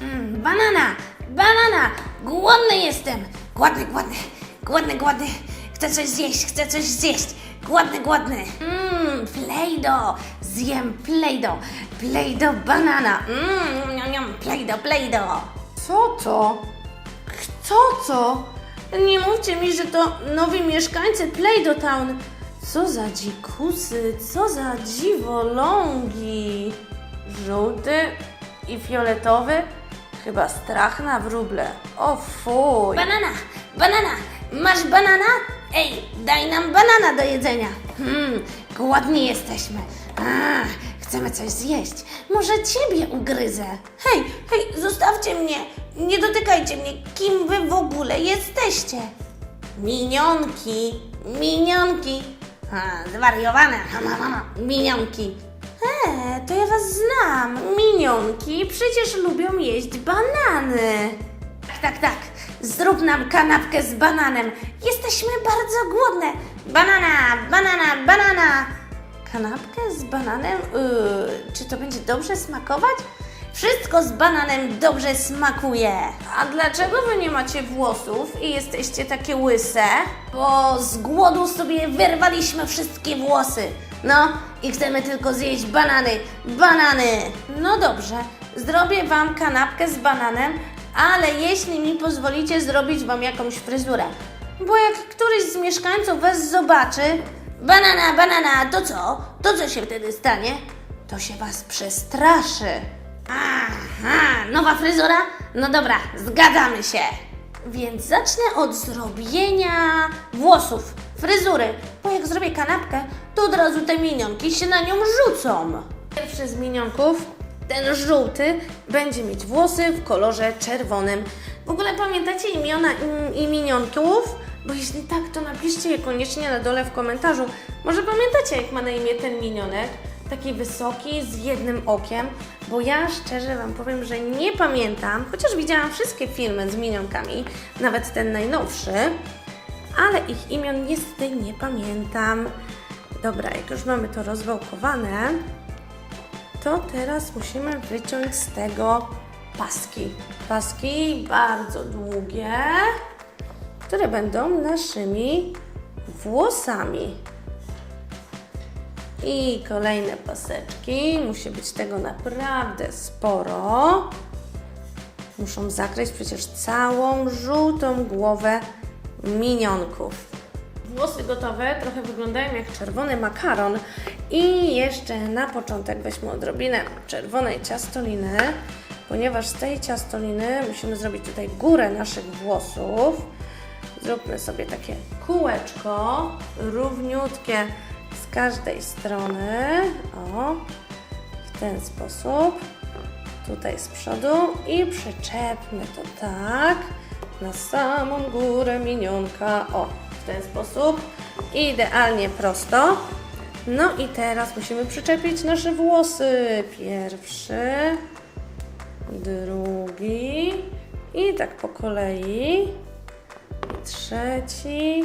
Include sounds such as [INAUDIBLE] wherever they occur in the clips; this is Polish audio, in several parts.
Mm, banana, banana, głodny jestem. Głodny, głodny, głodny, głodny. Chcę coś zjeść, chcę coś zjeść. Głodny, głodny. Mmm, Play-Doh, zjem Play-Doh. Play-Doh banana. Mmm, niam, niam, Play-Doh, Play-Doh. Co to? Kto to? Nie mówcie mi, że to nowi mieszkańcy Play-Doh Town. Co za dzikusy, co za dziwolągi. Żółty i fioletowy? Chyba strach na wróble. O fuj. Banana, banana, masz banana? Ej, daj nam banana do jedzenia. Hmm, głodni jesteśmy. A, chcemy coś zjeść. Może ciebie ugryzę. Hej, hej, zostawcie mnie. Nie dotykajcie mnie. Kim wy w ogóle jesteście? Minionki, minionki. A, zwariowane, ha, ha, ha, minionki. E, to ja was znam. Minionki przecież lubią jeść banany. Tak, tak, tak. Zrób nam kanapkę z bananem. Jesteśmy bardzo głodne. Banana, banana, banana. Kanapkę z bananem? Yy, czy to będzie dobrze smakować? Wszystko z bananem dobrze smakuje. A dlaczego wy nie macie włosów i jesteście takie łyse? Bo z głodu sobie wyrwaliśmy wszystkie włosy. No i chcemy tylko zjeść banany. Banany. No dobrze, zrobię wam kanapkę z bananem, ale jeśli mi pozwolicie zrobić wam jakąś fryzurę. Bo jak któryś z mieszkańców was zobaczy, Banana, banana, to co? To co się wtedy stanie? to się was przestraszy. Aha, nowa fryzura? No dobra, zgadzamy się. Więc zacznę od zrobienia włosów, fryzury, bo jak zrobię kanapkę, to od razu te minionki się na nią rzucą. Pierwszy z minionków, ten żółty, będzie mieć włosy w kolorze czerwonym. W ogóle pamiętacie imiona im, i minionków? Bo jeśli tak, to napiszcie je koniecznie na dole w komentarzu. Może pamiętacie, jak ma na imię ten minionek? Taki wysoki, z jednym okiem, bo ja szczerze Wam powiem, że nie pamiętam, chociaż widziałam wszystkie filmy z minionkami, nawet ten najnowszy, ale ich imion niestety nie pamiętam. Dobra, jak już mamy to rozwałkowane, to teraz musimy wyciąć z tego paski. Paski bardzo długie, które będą naszymi włosami. I kolejne paseczki. Musi być tego naprawdę sporo. Muszą zakryć przecież całą żółtą głowę minionków. Włosy gotowe, trochę wyglądają jak czerwony makaron. I jeszcze na początek weźmy odrobinę czerwonej ciastoliny, ponieważ z tej ciastoliny musimy zrobić tutaj górę naszych włosów. Zróbmy sobie takie kółeczko, równiutkie z każdej strony. O, w ten sposób. Tutaj z przodu i przyczepmy to tak na samą górę minionka. O, w ten sposób. Idealnie prosto. No i teraz musimy przyczepić nasze włosy. Pierwszy, drugi i tak po kolei. Trzeci.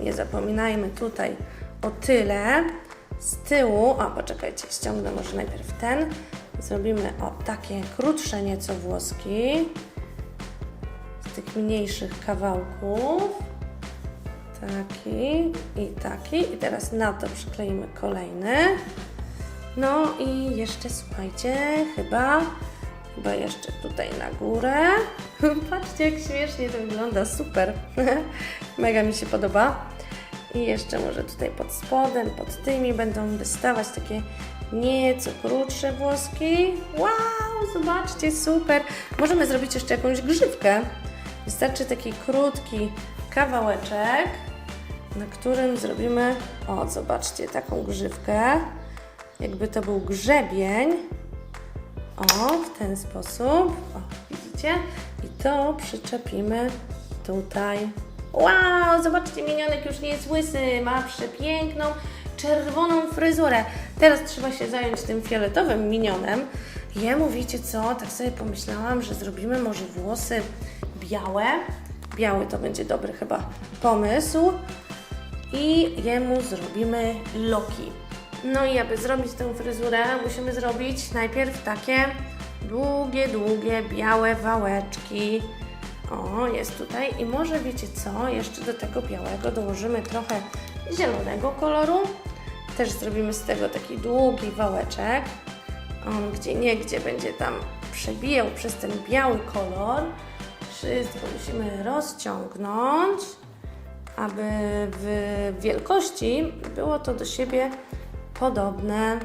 Nie zapominajmy tutaj o tyle. Z tyłu, a poczekajcie, ściągnę może najpierw ten. Zrobimy o takie krótsze nieco włoski z tych mniejszych kawałków. Taki i taki. I teraz na to przykleimy kolejny. No i jeszcze słuchajcie, chyba, chyba jeszcze tutaj na górę. [LAUGHS] Patrzcie, jak śmiesznie to wygląda, super. [LAUGHS] Mega mi się podoba. I jeszcze może tutaj pod spodem, pod tymi będą wystawać takie nieco krótsze włoski. Wow, zobaczcie, super. Możemy zrobić jeszcze jakąś grzywkę. Wystarczy taki krótki kawałeczek, na którym zrobimy, o zobaczcie, taką grzywkę. Jakby to był grzebień. O, w ten sposób. O, widzicie? I to przyczepimy tutaj. Wow, zobaczcie, minionek już nie jest łysy, ma przepiękną, czerwoną fryzurę. Teraz trzeba się zająć tym fioletowym minionem. Jemu, wiecie co, tak sobie pomyślałam, że zrobimy może włosy białe. Biały to będzie dobry chyba pomysł. I jemu zrobimy loki. No i aby zrobić tę fryzurę, musimy zrobić najpierw takie długie, długie, białe wałeczki. O, jest tutaj. I może wiecie co? Jeszcze do tego białego dołożymy trochę zielonego koloru. Też zrobimy z tego taki długi wałeczek. On gdzie niegdzie będzie tam przebijał przez ten biały kolor. Wszystko musimy rozciągnąć, aby w wielkości było to do siebie podobne.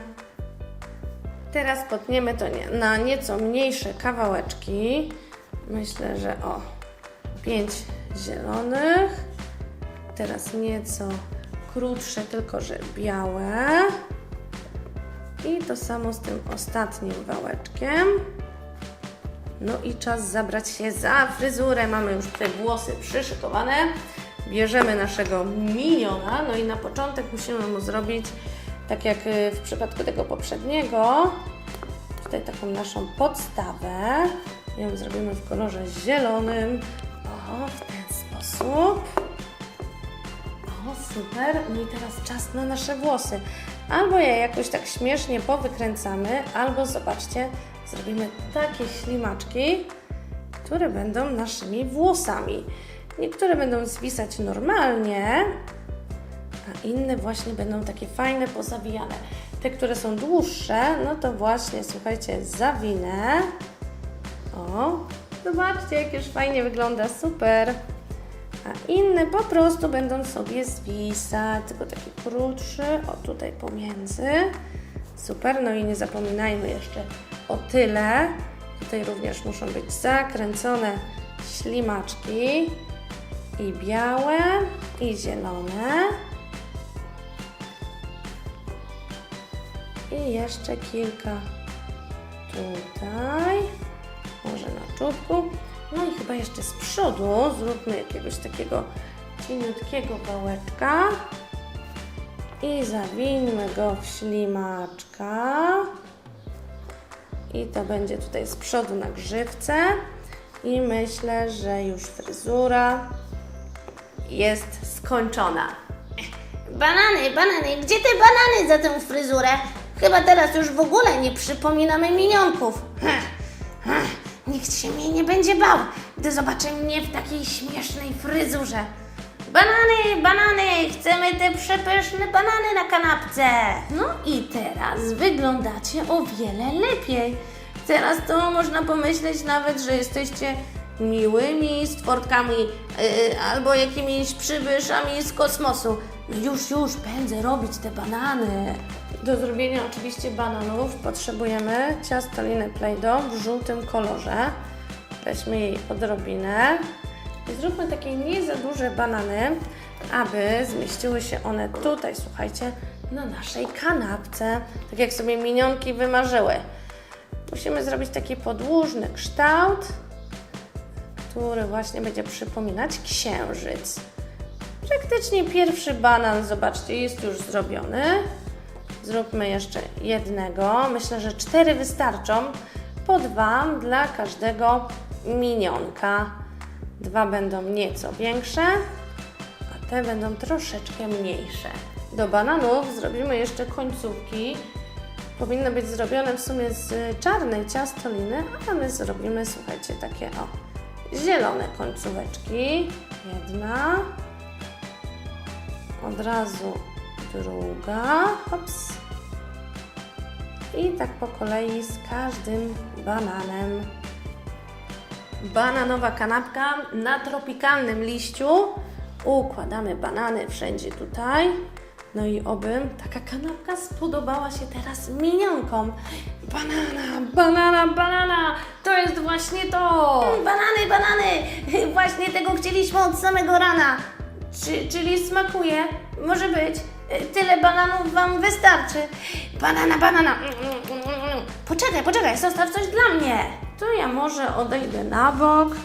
Teraz potniemy to na nieco mniejsze kawałeczki. Myślę, że o 5 zielonych. Teraz nieco krótsze, tylko że białe. I to samo z tym ostatnim wałeczkiem. No i czas zabrać się za fryzurę. Mamy już te włosy przyszykowane. Bierzemy naszego miniona. No i na początek musimy mu zrobić, tak jak y, w przypadku tego poprzedniego, tutaj taką naszą podstawę. Ją zrobimy w kolorze zielonym. O, w ten sposób. O, super. No i teraz czas na nasze włosy. Albo je jakoś tak śmiesznie powykręcamy, albo zobaczcie, zrobimy takie ślimaczki, które będą naszymi włosami. Niektóre będą zwisać normalnie, a inne właśnie będą takie fajne, pozawijane. Te, które są dłuższe, no to właśnie, słuchajcie, zawinę. Zobaczcie, jak już fajnie wygląda, super. A inne po prostu będą sobie zwisać, tylko taki krótszy, o tutaj pomiędzy. Super, no i nie zapominajmy jeszcze o tyle. Tutaj również muszą być zakręcone ślimaczki i białe, i zielone. I jeszcze kilka tutaj, może na czubku. No i chyba jeszcze z przodu zróbmy jakiegoś takiego cieniutkiego wałeczka i zawińmy go w ślimaczka. I to będzie tutaj z przodu na grzywce. I myślę, że już fryzura jest skończona. Banany, banany, gdzie te banany za tę fryzurę? Chyba teraz już w ogóle nie przypominamy minionków. Hm, Nikt się mnie nie będzie bał, gdy zobaczy mnie w takiej śmiesznej fryzurze. Banany, banany, chcemy te przepyszne banany na kanapce. No i teraz wyglądacie o wiele lepiej. Teraz to można pomyśleć nawet, że jesteście miłymi stworkami yy, albo jakimiś przybyszami z kosmosu. Już, już, pędzę robić te banany. Do zrobienia oczywiście bananów potrzebujemy ciastoliny Play-Doh w żółtym kolorze. Weźmy jej odrobinę i zróbmy takie nie za duże banany, aby zmieściły się one tutaj, słuchajcie, na naszej kanapce, tak jak sobie minionki wymarzyły. Musimy zrobić taki podłużny kształt, który właśnie będzie przypominać księżyc. Praktycznie pierwszy banan, zobaczcie, jest już zrobiony. Zróbmy jeszcze jednego. Myślę, że cztery wystarczą. Po dwa dla każdego minionka. Dwa będą nieco większe, a te będą troszeczkę mniejsze. Do bananów zrobimy jeszcze końcówki. Powinny być zrobione w sumie z czarnej ciastoliny, a my zrobimy, słuchajcie, takie o, zielone końcóweczki. Jedna. Od razu druga, hops. I tak po kolei z każdym bananem. Bananowa kanapka na tropikalnym liściu. Układamy banany wszędzie tutaj. No i oby taka kanapka spodobała się teraz minionkom. Banana, banana, banana! To jest właśnie to! Banany, banany! [LAUGHS] Właśnie tego chcieliśmy od samego rana. Czy, czyli smakuje? Może być. Tyle bananów Wam wystarczy. Banana, banana. Mm, mm, mm, mm. Poczekaj, poczekaj, zostaw coś dla mnie. To ja może odejdę na bok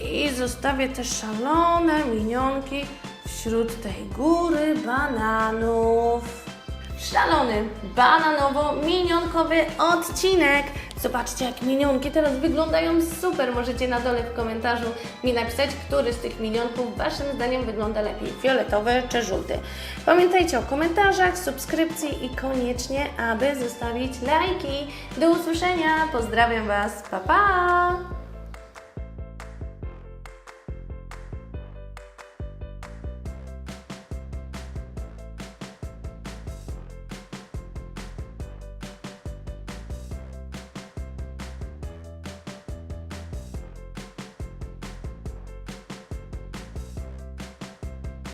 i zostawię te szalone minionki wśród tej góry bananów. Szalony bananowo-minionkowy odcinek Zobaczcie, jak minionki teraz wyglądają super. Możecie na dole w komentarzu mi napisać, który z tych minionków Waszym zdaniem wygląda lepiej, fioletowy czy żółty. Pamiętajcie o komentarzach, subskrypcji i koniecznie, aby zostawić lajki. Do usłyszenia, pozdrawiam Was, pa pa!